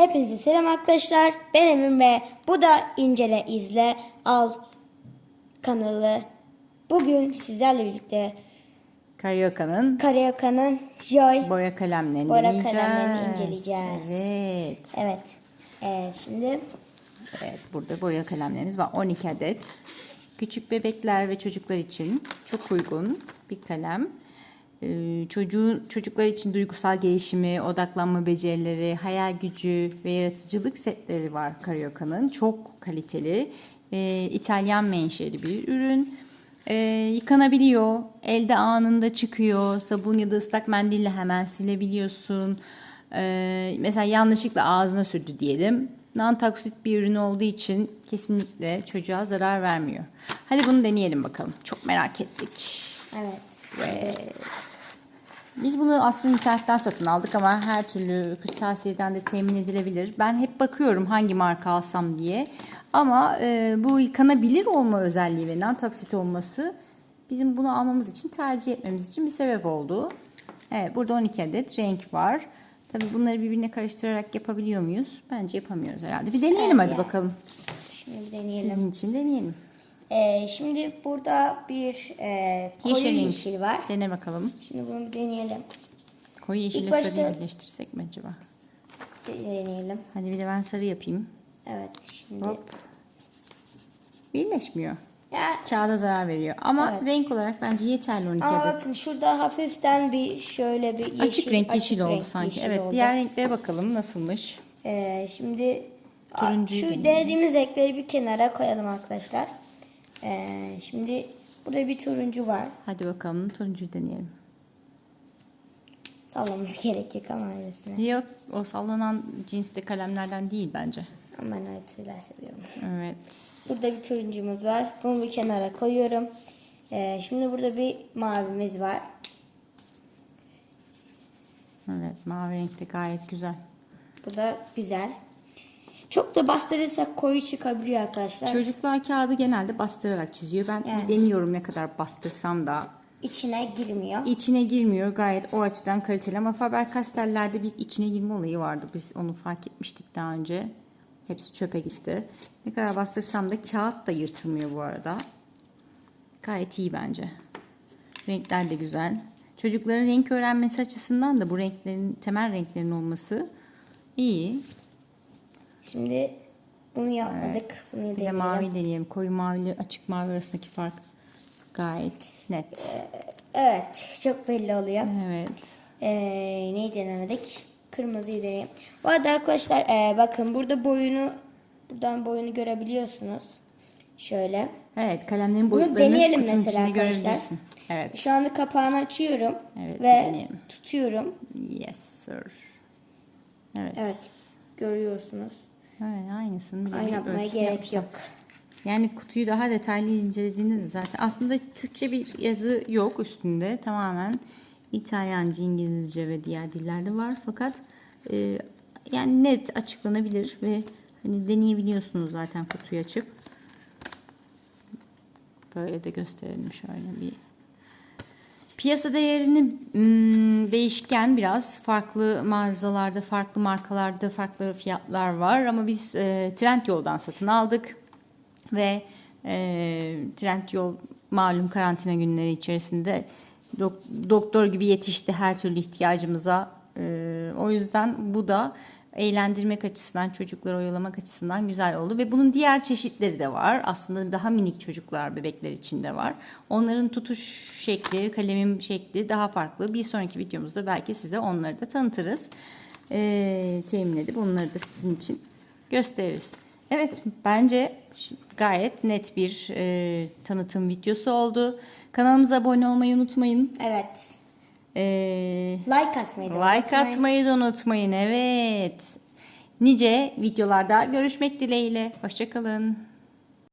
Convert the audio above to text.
Hepinize selam arkadaşlar. Ben Emin ve bu da İncele İzle Al kanalı. Bugün sizlerle birlikte Karyoka'nın Karyaka'nın Joy. boya kalemlerini Boya inceleyeceğiz. kalemlerini inceleyeceğiz. Evet. Evet. Ee, şimdi Evet, burada boya kalemlerimiz var. 12 adet. Küçük bebekler ve çocuklar için çok uygun bir kalem. Ee, çocuğun çocuklar için duygusal gelişimi, odaklanma becerileri, hayal gücü ve yaratıcılık setleri var Karyoka'nın. Çok kaliteli. Ee, İtalyan menşeli bir ürün. Ee, yıkanabiliyor. Elde anında çıkıyor. Sabun ya da ıslak mendille hemen silebiliyorsun. Mesela yanlışlıkla ağzına sürdü diyelim. Non-toksit bir ürün olduğu için kesinlikle çocuğa zarar vermiyor. Hadi bunu deneyelim bakalım. Çok merak ettik. evet. Ve biz bunu aslında internetten satın aldık ama her türlü kırtasiyeden de temin edilebilir. Ben hep bakıyorum hangi marka alsam diye. Ama e, bu yıkanabilir olma özelliği ve non-toksit olması bizim bunu almamız için tercih etmemiz için bir sebep oldu. Evet burada 12 adet renk var. Tabii bunları birbirine karıştırarak yapabiliyor muyuz? Bence yapamıyoruz herhalde. Bir deneyelim hadi yani. bakalım. Şimdi deneyelim. Sizin için deneyelim. Ee, şimdi burada bir e, koyu Yeşil yeşil, renk. var. Dene bakalım. Şimdi bunu bir deneyelim. Koyu yeşille başta- sarıyı birleştirsek mi acaba? Deneyelim. Hadi bir de ben sarı yapayım. Evet şimdi. Hop. Birleşmiyor. Ya Kağıda zarar veriyor. Ama Evet. renk olarak bence yeterli 12 Ama adet. bakın şurada hafiften bir şöyle bir yeşil, açık renk yeşil oldu renk sanki. yeşil evet oldu. diğer renklere bakalım nasılmış. Ee, şimdi Turuncuyu şu denediğimiz renkleri bir kenara koyalım arkadaşlar. Ee, şimdi burada bir turuncu var. Hadi bakalım turuncuyu deneyelim. Sallamamız gerek yok ama öylesine. Yok o sallanan cinste kalemlerden değil bence. Ama ben öyle türler seviyorum. Evet. Burada bir turuncumuz var. Bunu bir kenara koyuyorum. Ee, şimdi burada bir mavimiz var. Evet mavi renkte gayet güzel. Bu da güzel. Çok da bastırırsak koyu çıkabiliyor arkadaşlar. Çocuklar kağıdı genelde bastırarak çiziyor. Ben Yani. bir deniyorum ne kadar bastırsam da İçine girmiyor. İçine girmiyor gayet o açıdan kaliteli ama Faber-Castell'lerde bir içine girme olayı vardı. Biz onu fark etmiştik daha önce. Hepsi çöpe gitti. Ne kadar bastırsam da kağıt da yırtılmıyor bu arada. Gayet iyi bence. Renkler de güzel. Çocukların renk öğrenmesi açısından da bu renklerin temel renklerin olması iyi. Şimdi bunu yapmadık. Bunu Bir de deneyelim. mavi deneyelim. Koyu mavi açık mavi arasındaki fark gayet net. Evet. Çok belli oluyor. Evet. Ee, neyi denemedik? Kırmızıyı deneyelim. Bu arada arkadaşlar ee, bakın burada boyunu buradan boyunu görebiliyorsunuz. Şöyle. Evet kalemlerin Bunu boyutlarını deneyelim kutunun mesela içinde arkadaşlar. görebilirsin. Evet. Şu anda kapağını açıyorum. Evet, ve deneyelim. tutuyorum. Yes sir. Evet. Evet. Görüyorsunuz. Evet aynısını Aynı bir yapmaya ölçüsü gerek yapmışlar. yok. Yani kutuyu daha detaylı incelediğinde de zaten aslında Türkçe bir yazı yok üstünde. Tamamen İtalyanca, İngilizce ve diğer dillerde var. Fakat e, yani net açıklanabilir ve hani deneyebiliyorsunuz zaten kutuyu açıp. Böyle de gösterelim şöyle bir Piyasa değerini hmm, değişken biraz. Farklı mağazalarda, farklı markalarda farklı fiyatlar var. Ama biz e, Trendyol'dan satın aldık. Ve e, Trendyol malum karantina günleri içerisinde dok- doktor gibi yetişti her türlü ihtiyacımıza. E, o yüzden bu da eğlendirmek açısından, çocukları oyalamak açısından güzel oldu. Ve bunun diğer çeşitleri de var. Aslında daha minik çocuklar, bebekler için de var. Onların tutuş şekli, kalemin şekli daha farklı. Bir sonraki videomuzda belki size onları da tanıtırız. Ee, temin edip onları da sizin için gösteririz. Evet, bence gayet net bir e, tanıtım videosu oldu. Kanalımıza abone olmayı unutmayın. Evet. Ee, Like atmayı da Like unutmayın. atmayı da unutmayın. Evet. Nice videolarda görüşmek dileğiyle. Hoşçakalın.